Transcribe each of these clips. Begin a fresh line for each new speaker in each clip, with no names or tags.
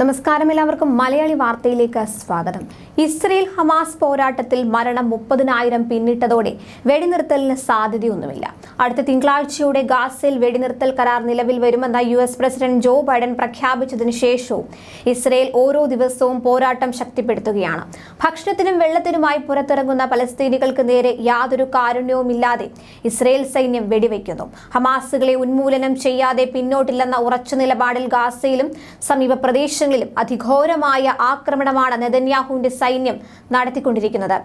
നമസ്കാരം എല്ലാവർക്കും. മലയാളി വാർത്തയിലേക്ക് സ്വാഗതം. ഇസ്രയേൽ ഹമാസ് പോരാട്ടത്തിൽ മരണം മുപ്പതിനായിരം പിന്നിട്ടതോടെ വെടിനിർത്തലിന് സാധ്യതയൊന്നുമില്ല. അടുത്ത തിങ്കളാഴ്ചയോടെ ഗാസയിൽ വെടിനിർത്തൽ കരാർ നിലവിൽ വരുമെന്ന U S president Joe Biden പ്രഖ്യാപിച്ചതിന് ശേഷവും ഇസ്രയേൽ ഓരോ ദിവസവും പോരാട്ടം ശക്തിപ്പെടുത്തുകയാണ്. ഭക്ഷണത്തിനും വെള്ളത്തിനുമായി പുറത്തിറങ്ങുന്ന പലസ്തീനികൾക്ക് നേരെ യാതൊരു കാരുണ്യവുമില്ലാതെ ഇസ്രയേൽ സൈന്യം വെടിവെക്കുന്നു ഹമാസുകളെ ഉന്മൂലനം ചെയ്യാതെ പിന്നോട്ടില്ലെന്ന ഉറച്ച നിലപാടിൽ ഗാസയിലും സമീപ പ്രദേശങ്ങളിലും അതിഘോരമായ ആക്രമണമാണ് നെതന്യാഹുവിന്റെ സൈന്യം നടത്തിക്കൊണ്ടിരിക്കുന്നത്.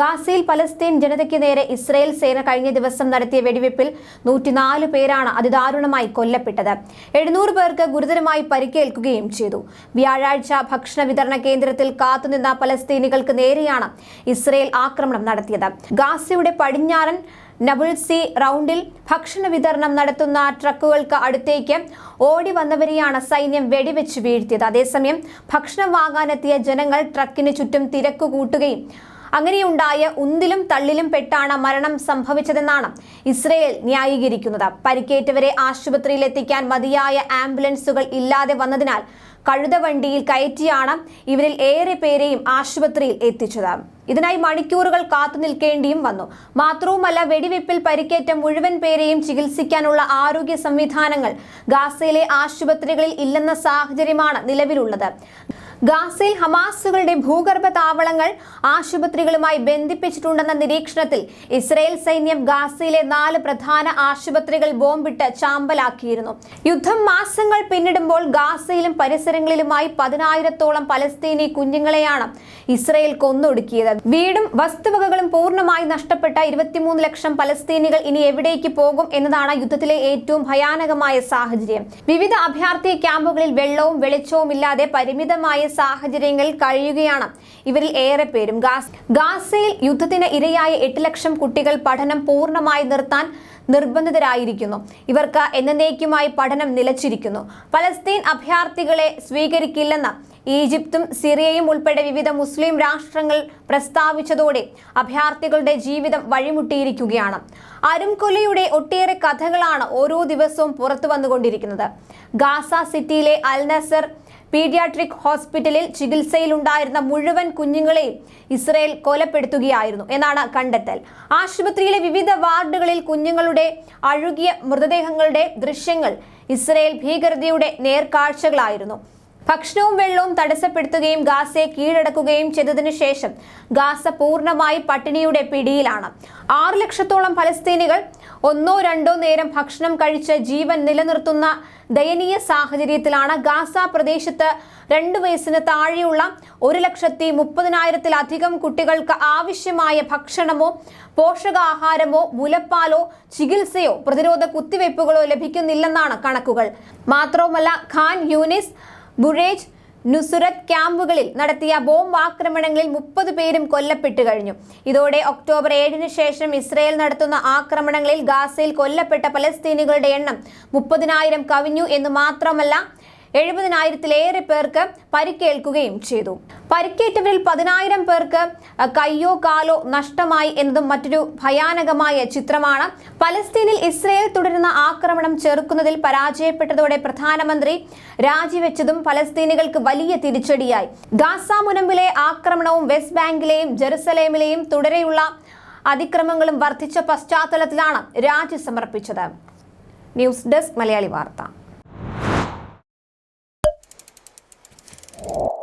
ഗാസയിൽ പലസ്തീൻ ജനതയ്ക്ക് നേരെ ഇസ്രയേൽ സേന കഴിഞ്ഞ ദിവസം നടത്തിയ വെടിവെപ്പിൽ നൂറ്റിനാല് പേരാണ് അതിദാരുണമായി കൊല്ലപ്പെട്ടത്. എഴുന്നൂറ് പേർക്ക് ഗുരുതരമായി പരിക്കേൽക്കുകയും ചെയ്തു. വ്യാഴാഴ്ച ഭക്ഷണ വിതരണ കേന്ദ്രത്തിൽ കാത്തുനിന്ന പലസ്തീനികൾക്ക് നേരെയാണ് ഇസ്രയേൽ ആക്രമണം നടത്തിയത്. ഗാസയുടെ പടിഞ്ഞാറൻ നബുൾസി റൗണ്ടിൽ ഭക്ഷണ വിതരണം നടത്തുന്ന ട്രക്കുകൾക്ക് അടുത്തേക്ക് ഓടി വന്നവരെയാണ് സൈന്യം വെടിവെച്ച് വീഴ്ത്തിയത്. അതേസമയം ഭക്ഷണം വാങ്ങാനെത്തിയ ജനങ്ങൾ ട്രക്കിന് ചുറ്റും തിരക്ക് കൂട്ടുകയും അങ്ങനെയുണ്ടായ ഉന്തിലും തള്ളിലും പെട്ടാണ് മരണം സംഭവിച്ചതെന്നാണ് ഇസ്രയേൽ ന്യായീകരിക്കുന്നത്. പരിക്കേറ്റവരെ ആശുപത്രിയിൽ എത്തിക്കാൻ മതിയായ ആംബുലൻസുകൾ ഇല്ലാതെ വന്നതിനാൽ കഴുതവണ്ടിയിൽ കയറ്റിയാണ് ഇവരിൽ ഏറെ പേരെയും ആശുപത്രിയിൽ എത്തിച്ചത്. ഇതിനായി മണിക്കൂറുകൾ കാത്തു നിൽക്കേണ്ടിയും വന്നു. മാത്രവുമല്ല വെടിവെപ്പിൽ പരിക്കേറ്റ മുഴുവൻ പേരെയും ചികിത്സിക്കാനുള്ള ആരോഗ്യ സംവിധാനങ്ങൾ ഗാസയിലെ ആശുപത്രികളിൽ ഇല്ലെന്ന സാഹചര്യമാണ് നിലവിലുള്ളത്. ഗാസയിൽ ഹമാസുകളുടെ ഭൂഗർഭ താവളങ്ങൾ ആശുപത്രികളുമായി ബന്ധിപ്പിച്ചിട്ടുണ്ടെന്ന നിരീക്ഷണത്തിൽ ഇസ്രയേൽ സൈന്യം ഗാസയിലെ നാല് പ്രധാന ആശുപത്രികൾ ബോംബിട്ട് ചാമ്പലാക്കിയിരുന്നു. യുദ്ധം മാസങ്ങൾ പിന്നിടുമ്പോൾ ഗാസയിലും പരിസരങ്ങളിലുമായി പതിനായിരത്തോളം പലസ്തീനി കുഞ്ഞുങ്ങളെയാണ് ഇസ്രയേൽ കൊന്നൊടുക്കിയത്. വീടും വസ്തുവകകളും പൂർണമായി നഷ്ടപ്പെട്ട ഇരുപത്തിമൂന്ന് ലക്ഷം പലസ്തീനികൾ ഇനി എവിടേക്ക് പോകും എന്നതാണ് യുദ്ധത്തിലെ ഏറ്റവും ഭയാനകമായ സാഹചര്യം. വിവിധ അഭയാർത്ഥി ക്യാമ്പുകളിൽ വെള്ളവും വെളിച്ചവും ഇല്ലാതെ പരിമിതമായ സാഹചര്യങ്ങളിൽ കഴിയുകയാണ്. ഇവരിൽ ഏറെ പേരും ഗാസ് ഗാസയിൽ യുദ്ധത്തിന് ഇരയായ എട്ട് ലക്ഷം കുട്ടികൾ പഠനം പൂർണമായി നിർത്താൻ നിർബന്ധിതരായിരിക്കുന്നു. ഇവർക്ക് എന്നേക്കുമായി പഠനം നിലച്ചിരിക്കുന്നു. പലസ്തീൻ അഭയാർത്ഥികളെ സ്വീകരിക്കില്ലെന്ന് ഈജിപ്തും സിറിയയും ഉൾപ്പെടെ വിവിധ മുസ്ലിം രാഷ്ട്രങ്ങൾ പ്രസ്താവിച്ചതോടെ അഭയാർത്ഥികളുടെ ജീവിതം വഴിമുട്ടിയിരിക്കുകയാണ്. അരുംകൊലയുടെ ഒട്ടേറെ കഥകളാണ് ഓരോ ദിവസവും പുറത്തു വന്നുകൊണ്ടിരിക്കുന്നത് ഗാസ സിറ്റിയിലെ അൽ നസർ പീഡിയാട്രിക് ഹോസ്പിറ്റലിൽ ചികിത്സയിലുണ്ടായിരുന്ന മുഴുവൻ കുഞ്ഞുങ്ങളെയും ഇസ്രയേൽ കൊലപ്പെടുത്തുകയായിരുന്നു എന്നാണ് കണ്ടെത്തൽ. ആശുപത്രിയിലെ വിവിധ വാർഡുകളിൽ കുഞ്ഞുങ്ങളുടെ അഴുകിയ മൃതദേഹങ്ങളുടെ ദൃശ്യങ്ങൾ ഇസ്രയേൽ ഭീകരതയുടെ നേർക്കാഴ്ചകളായിരുന്നു. ഭക്ഷണവും വെള്ളവും തടസ്സപ്പെടുത്തുകയും ഗാസയെ കീഴടക്കുകയും ചെയ്തതിനു ശേഷം ഗാസ പൂർണമായി പട്ടിണിയുടെ പിടിയിലാണ്. ആറ് ലക്ഷത്തോളം ഫലസ്തീനികൾ ഒന്നോ രണ്ടോ നേരം ഭക്ഷണം കഴിച്ച് ജീവൻ നിലനിർത്തുന്ന ദയനീയ സാഹചര്യത്തിലാണ് ഗാസ പ്രദേശത്ത് രണ്ടു വയസ്സിന് താഴെയുള്ള ഒരു ലക്ഷത്തി മുപ്പതിനായിരത്തിലധികം കുട്ടികൾക്ക് ആവശ്യമായ ഭക്ഷണമോ പോഷകാഹാരമോ മുലപ്പാലോ ചികിത്സയോ പ്രതിരോധ കുത്തിവയ്പ്പുകളോ ലഭിക്കുന്നില്ലെന്നാണ് കണക്കുകൾ. മാത്രവുമല്ല ഖാൻ യൂനിസ് ബുറേജ് നുസുറത്ത് ക്യാമ്പുകളിൽ നടത്തിയ ബോംബ് ആക്രമണങ്ങളിൽ മുപ്പത് പേരും കൊല്ലപ്പെട്ടു കഴിഞ്ഞു. ഇതോടെ ഒക്ടോബർ ഏഴിന് ശേഷം ഇസ്രയേൽ നടത്തുന്ന ആക്രമണങ്ങളിൽ ഗാസയിൽ കൊല്ലപ്പെട്ട പലസ്തീനികളുടെ എണ്ണം മുപ്പതിനായിരം കവിഞ്ഞു എന്ന് മാത്രമല്ല എഴുപതിനായിരത്തിലേറെ പേർക്ക് പരിക്കേൽക്കുകയും ചെയ്തു. പരിക്കേറ്റവരിൽ പതിനായിരം പേർക്ക് കയ്യോ കാലോ നഷ്ടമായി എന്നതും മറ്റൊരു ഭയാനകമായ ചിത്രമാണ്. പലസ്തീനിൽ ഇസ്രയേൽ തുടരുന്ന ആക്രമണം ചെറുക്കുന്നതിൽ പരാജയപ്പെട്ടതോടെ പ്രധാനമന്ത്രി രാജിവെച്ചതും പലസ്തീനികൾക്ക് വലിയ തിരിച്ചടിയായി. ഗാസ മുനമ്പിലെ ആക്രമണവും വെസ്റ്റ് ബാങ്കിലെയും ജെറുസലേമിലെയും തുടരെയുള്ള അതിക്രമങ്ങളും വർദ്ധിച്ച പശ്ചാത്തലത്തിലാണ് രാജി സമർപ്പിച്ചത് ന്യൂസ് ഡെസ്ക് മലയാളി വാർത്ത. you